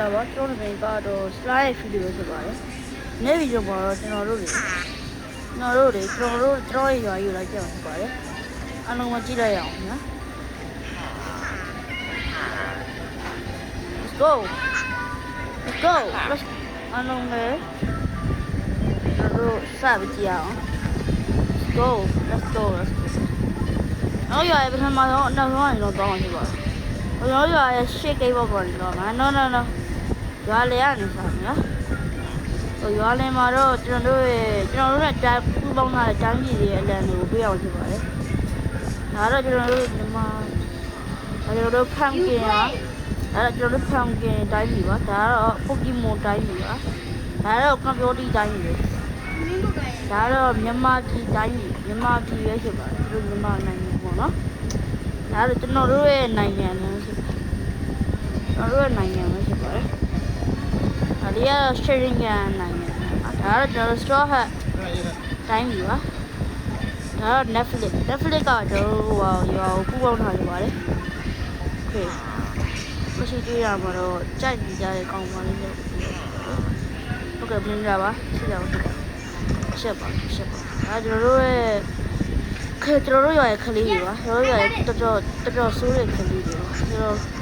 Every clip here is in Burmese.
လာပါကျွန်တော်တို့ကတော့ slide video ဆိုပါတယ်။နေ့ဗီဒီယိုမှာတော့ကျွန်တော်တို့တွေကျွန်တော်တို့တွေကျွန်တော်တို့ကျွန်တော်ရွာယူလိုက်ကြမှာဖြစ်ပါတယ်။အားလုံးမကြည့်လိုက်ရအောင်နော်။ Let's go. Let's go. Let's အားလုံးပဲကျွန်တော်တို့စပကြည့်အောင်။ Let's go. Let's go. Let's go. နောက်ရွာရဲ့ပထမဆုံးအနောက်ဆုံးကနေတော့တောင်းမှာဖြစ်ပါတယ်။ကျွန်တော်ရွာရဲ့ရှေ့ကိတ်ဘောက်ပေါ်နေတော့မှာ no no no ရွာလေကနေစားမယ်နော်ဟိုရွာလေမှာတော့ကျွန်တော်တို့ရဲ့ကျွန်တော်တို့နဲ့တိုင်းပူပေါင်းထားတဲ့တိုင်းပြည်တွေရဲ့အလံတွေကိုပေးအောင်ဖြစ်ပါတယ်ဒါတော့ကျွန်တော်တို့ဒီမှာဒါကျွန်တော်တို့ဖန်ကင်ပါဒါတော့ကျွန်တော်တို့ဖန်ကင်တိုင်းပြည်ပါဒါတော့ပိုကီမွန်တိုင်းပြည်ပါဒါတော့ကွန်ပျူတာတိုင်းပြည်ဒါတော့မြန်မာပြည်တိုင်းပြည်မြန်မာပြည်ပဲဖြစ်ပါတယ်သူတို့မြန်မာနိုင်ငံပေါ့နော်ဒါတော့ကျွန်တော်တို့ရဲ့နိုင်ငံလည်းဖြစ်ပါတယ်ကျွန်တော်တို့ရဲ့နိုင်ငံပဲဖြစ်ပါတယ် ဒါလေးကတော့ sharing ရနိုင်တယ်။ဒါကတော့ကျွန်တော် store hat တိုင်းပြီပါ။ဒါကတော့ Netflix Netflix ကကျွန်တော်ဟိုဟာရောပူပေါင်းထားလို့ပါတယ်။ Okay ။မရှိသေးရမှာတော့ကြိုက်ကြတဲ့ကောင်းပါလေးလို့။ဟုတ်ကဲ့ပြင်ကြပါ။ရှိကြပါဦး။ရှက်ပါရှက်ပါ။ဒါကျွန်တော်တို့ရဲ့ခကျွန်တော်တို့ရွာရဲ့ခလေးတွေပါ။ကျွန်တော်တို့ရွာရဲ့တော်တော်တော်တော်ဆိုးတဲ့ခလေးတွေပါ။ကျွန်တော်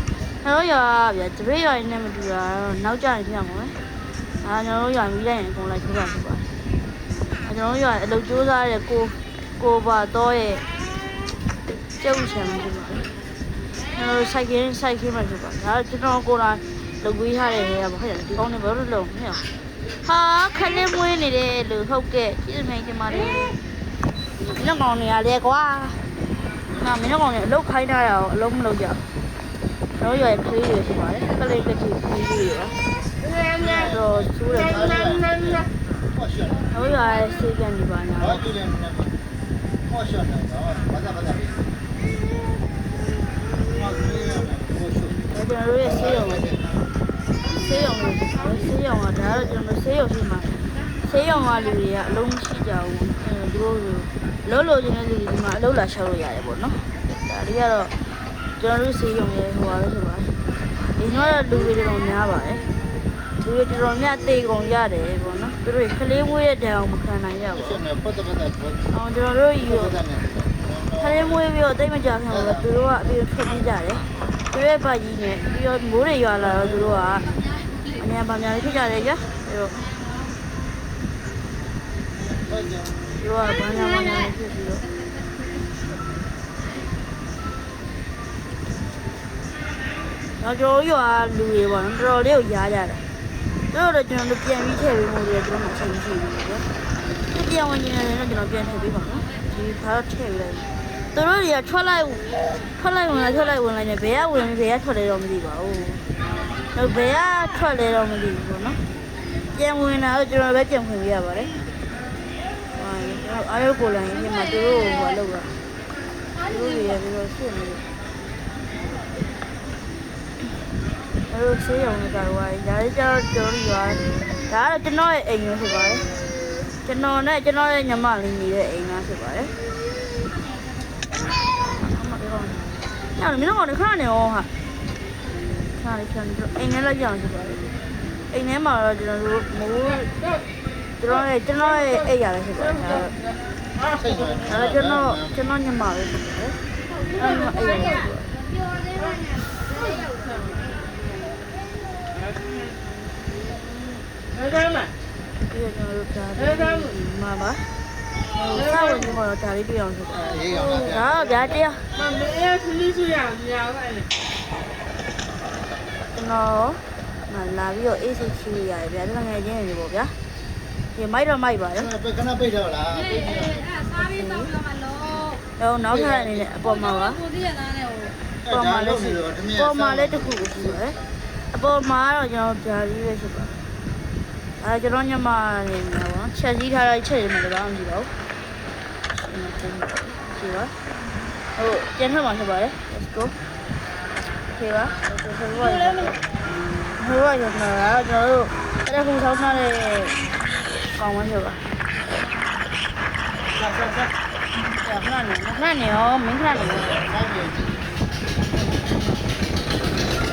ကျွန်တော်ရွာဗျာတပည့်ရွာနဲ့မတူတာတော့နောက်ကျနေပြမှာပဲအာကျွန်တော်တို့ရွာမိလိုက်ရင်အကုန်လိုက်ထိုးတာဖြစ်ပါတယ်အာကျွန်တော်တို့ရွာအလုပ်ကြိုးစားတဲ့ကိုကိုပါတော့ရဲ့ကျုပ်ချင်မှာဖြစ်ပါတယ်ကျွန်တော်စိုက်ကင်းစိုက်ကင်းမှာဖြစ်ပါတယ်ဒါကျွန်တော်ကိုယ်တိုင်လုပ်ပေးထားတဲ့ဟဲ့ပါခင်ဗျာဒီကောင်းနေဘာလို့လုံးမရဟာခလေးမွေးနေတယ်လို့ဟုတ်ကဲ့ပြည့်စုံနေကြပါလေညောင်းနေရလေကွာငါမင်းကောင်နေအလုပ်ခိုင်းထားရအောင်အလုပ်မလုပ်ကြဘူး တော့ရွယ်ကလေးတွေဖြစ်ပါတယ်ကလေးကလေးကလေးတွေရောတော့ကျူးတယ်တော့ရွယ်စေကန်ဒီပါညာဒါကျွန်တော်တို့ရဲ့ဆေးရုံပဲဆေးရုံပဲဆေးရုံကဒါတော့ကျွန်တော်ဆေးရုံရှိမှာဆေးရုံကလူတွေကအလုံးမရှိကြဘူးအဲသူတို့လုံးလို့ခြင်းတဲ့လူတွေဒီမှာအလုံးလာရှောက်လို့ရတယ်ပေါ့နော်ဒါတွေကတော့ ကျွန်တော်တို့ဆေးရုံရဲ့ဟိုပါပဲဆိုပါဒီတော့လူတွေတော်များပါတယ်လူတွေတော်များတေကုန်ရတယ်ပေါ့နော်သူတို့ကလေးမွေးတဲ့တံအောင်မခံနိုင်ရဘူးအောင်ကျွန်တော်တို့ယူခလေးမွေးပြီးတော့တိတ်မကြခံဘူးသူတို့ကအပြေထွက်ပြေးကြတယ်သူရဲ့ဘာကြီးနဲ့ပြီးတော့မိုးတွေရွာလာတော့သူတို့ကအများပါများလေးဖြစ်ကြတယ်ကြာအဲတော့သူတို့ကဘာညာဘာညာလေးဖြစ်ပြီးတော့ တော့ကျွန်တော်ရွာလူတွေပေါ့နော်တော်တော်လေးကိုရားကြတာသူတို့တော့ကျွန်တော်တို့ပြန်ပြီးထည့်ပေးမှုတွေကျွန်တော်မှအချိန်ရှိပြီပေါ့သူပြန်ဝင်နေတယ်တော့ကျွန်တော်ပြန်ထည့်ပေးပါနော်ဒီခါတော့ထည့်ပေးလိုက်သူတို့တွေကထွက်လိုက်ထွက်လိုက်ဝင်လာထွက်လိုက်ဝင်လာနေဘယ်ကဝင်ဘယ်ကထွက်လဲတော့မသိပါဘူးတော့ဘယ်ကထွက်လဲတော့မသိဘူးပေါ့နော်ပြန်ဝင်လာတော့ကျွန်တော်ပဲပြန်ဖွင့်ပေးရပါတယ်ဟာကျွန်တော်အားရုပ်ကိုလည်းဒီမှာသူတို့ဟိုလောက်တာသူတို့တွေရပြီးတော့ဆွနေတယ် အဲ့လိုဆေးရုံနဲ့ကတော့ဒါလည်းကျတော့ကျွန်တော်ရွာဒါကတော့ကျွန်တော်ရဲ့အိမ်မျိုးဖြစ်ပါတယ်ကျွန်တော်နဲ့ကျွန်တော်ရဲ့ညီမလေးနေတဲ့အိမ်သားဖြစ်ပါတယ်အမကတော့ညနေမင်းတို့ကခဏနေအောင်ဟာခဏလေးခဏလေးအိမ်ထဲလိုက်ကြအောင်ဖြစ်ပါတယ်အိမ်ထဲမှာတော့ကျွန်တော်တို့မိုးကျွန်တော်ရဲ့ကျွန်တော်ရဲ့အိမ်ရလည်းဖြစ်ပါတယ်ဒါတော့ကျွန်တော်ကျွန်တော်ညီမလေးဖြစ်ပါတယ်အဲ့တော့အိမ်ရလည်းဖြစ်ပါတယ် အဲဒါမှပြီးတော့ကျွန်တော်တို့ဒါလေးမှာပါဟိုစောင့်ဝင်နေမှာတော့ဒါလေးတွေ့အောင်ဆိုပါတယ်ဒါတော့ဗျာတရားမမေးခလေးစုရအောင်ညာလိုက်လေကျွန်တော်မလာပြီးတော့အေးစိတ်ချီရရတယ်ဗျာဒါငယ်ချင်းနေပေါ့ဗျာဒီမိုက်တော့မိုက်ပါတယ်ခဏပိတ်တော့လားအေးအေးအဲ့စားပြီးတော့ပြောမှာလို့တော့နောက်ထပ်အနေနဲ့အပေါ်မှာပါကိုတည်းရသားနဲ့ဟိုပေါ်မှာလည်းပေါ်မှာလည်းတစ်ခုရှိပါတယ်အပေါ်မှာတော့ကျွန်တော်ဗျာလေးပဲရှိပါတယ် အဲကျွန်တော်ညမနေမှာပေါ့ချက်စည်းထားတဲ့ချက်ရမှာတော့မကြည့်ပါဘူးဒီပါဟုတ်ကျန်ထမှာဖြစ်ပါတယ် let's go ခေပါဟိုကလည်းဟိုကရမှာကျွန်တော်တို့အဲ့ဒါခုဆောင်းထားတဲ့ကောင်းဝမ်းဖြစ်ပါဆက်ဆက်ဆက်ခဏနေခဏနေရောမင်းခဏနေ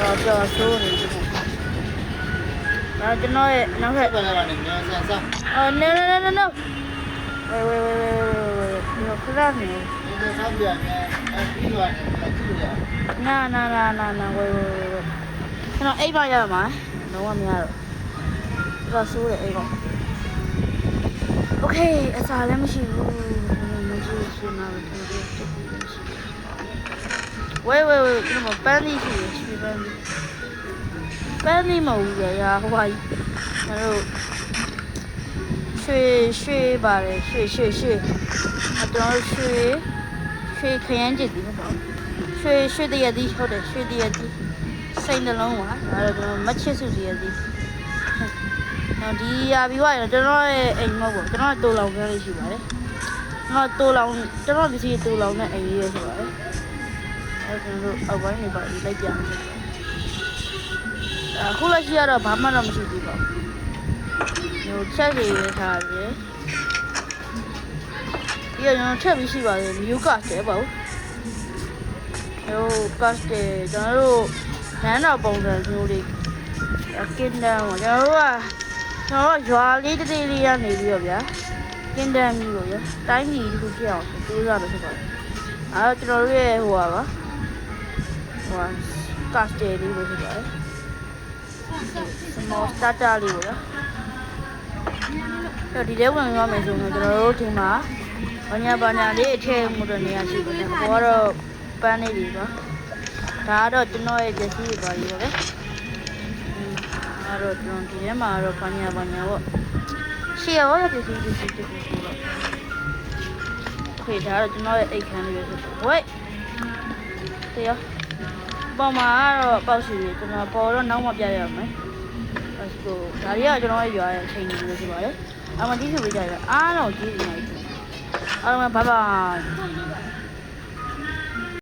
ရောတော့ကြော်ဆိုးနေပြီ ဒါကျွန်တော်ရဲ့နောက်ထပ်ဘယ်လာနေမြန်ဆန်ဆန်အော် no no no no no wait wait wait wait wait ဒီတော့ခရနေဒီဆောက်ပြန်နေအပြီးတော့ကြည့်ရနာနာနာနာနာ wait wait wait wait ကျွန်တော်အိမ်မရမှာလုံးဝမရတော့ဒါဆိုးတယ်အိမ်မ Okay အစားလည်းမရှိဘူးမရှိရှင်နာတော့ကျွန်တော်တို့ရှိဝေးဝေးဝေးကျွန်တော်ပန်းလေးရှိရရှိပန်းလေး ပန်းလေးမဟုတ်ဘူးရဟိုဟာကျွန်တော်တို့ရွှေရွှေပါတယ်ရွှေရွှေရွှေအကျွန်တော်ရွှေရွှေခရမ်းကျစ်ဒီမဟုတ်ရွှေရွှေတရသည်ဟုတ်တယ်ရွှေတရသည်စိတ်နှလုံးပါဒါတော့ကျွန်တော်မချစ်စုတရသည်နော်ဒီရာပြီးသွားရင်ကျွန်တော်ရဲ့အိမ်မဟုတ်ဘူးကျွန်တော်တိုးလောင်ကန်းလေးရှိပါတယ်ကျွန်တော်တိုးလောင်ကျွန်တော်ပစ္စည်းတိုးလောင်တဲ့အိမ်လေးရရှိပါတယ်အဲကျွန်တော်တို့အောက်ပိုင်းနေပါဒီလိုက်ပြမယ် အခုလက်ရှိကတော့ဘာမှတော့မရှိဘူးပေါ့ဟိုချက်စီရထားတယ်ဒီကကျွန်တော်ထပ်ပြီးရှိပါတယ်မြူကတ်တယ်ပေါ့ဟိုကတ်တယ်ကျွန်တော်တို့နန်းတော်ပုံစံမျိုးလေးကင်းတန်းပေါ့ကျွန်တော်တို့ကကျွန်တော်ရွာလေးတစ်သေးလေးရနေပြီးတော့ဗျာကင်းတန်းမျိုးလို့ရတိုင်းပြည်တစ်ခုဖြစ်အောင်ကြိုးစားလို့ဖြစ်ပါတယ်အဲတော့ကျွန်တော်တို့ရဲ့ဟိုပါပါဟိုကတ်စတယ်လေးလို့ဖြစ်ပါတယ် small starter လေးပေါ့ဗျာအဲ့ဒီထဲဝင်သွားမယ်ဆိုရင်ကျွန်တော်တို့ဒီမှာဘာညာဘာညာလေးအထည့်မှုတော့နေရာရှိပါတယ်ဟိုကတော့ပန်းလေးတွေပါဒါကတော့ကျွန်တော်ရဲ့ပစ္စည်းတွေပါလေးပါပဲအဲ့တော့ကျွန်တော်ဒီထဲမှာတော့ဘာညာဘာညာပေါ့ရှေ့ရောရပစ္စည်းပစ္စည်းပစ္စည်းပေါ့ခေဒါတော့ကျွန်တော်ရဲ့အိတ်ခမ်းလေးပဲဖြစ်တယ်ဝိတ်တရား ပေါ်မှာတော့ပေါ့ရှိတယ်ကျွန်တော်ပေါ်တော့နောက်မှပြရရမယ်အဲ့ဆိုဒါတွေကကျွန်တော်ရဲ့ရွာရဲ့အချိန်ကြီးလို့ဖြစ်ပါတယ်အမတီးဆိုပေးကြရအားတော့ကြီးနေတယ်အားလုံးဘာဘာ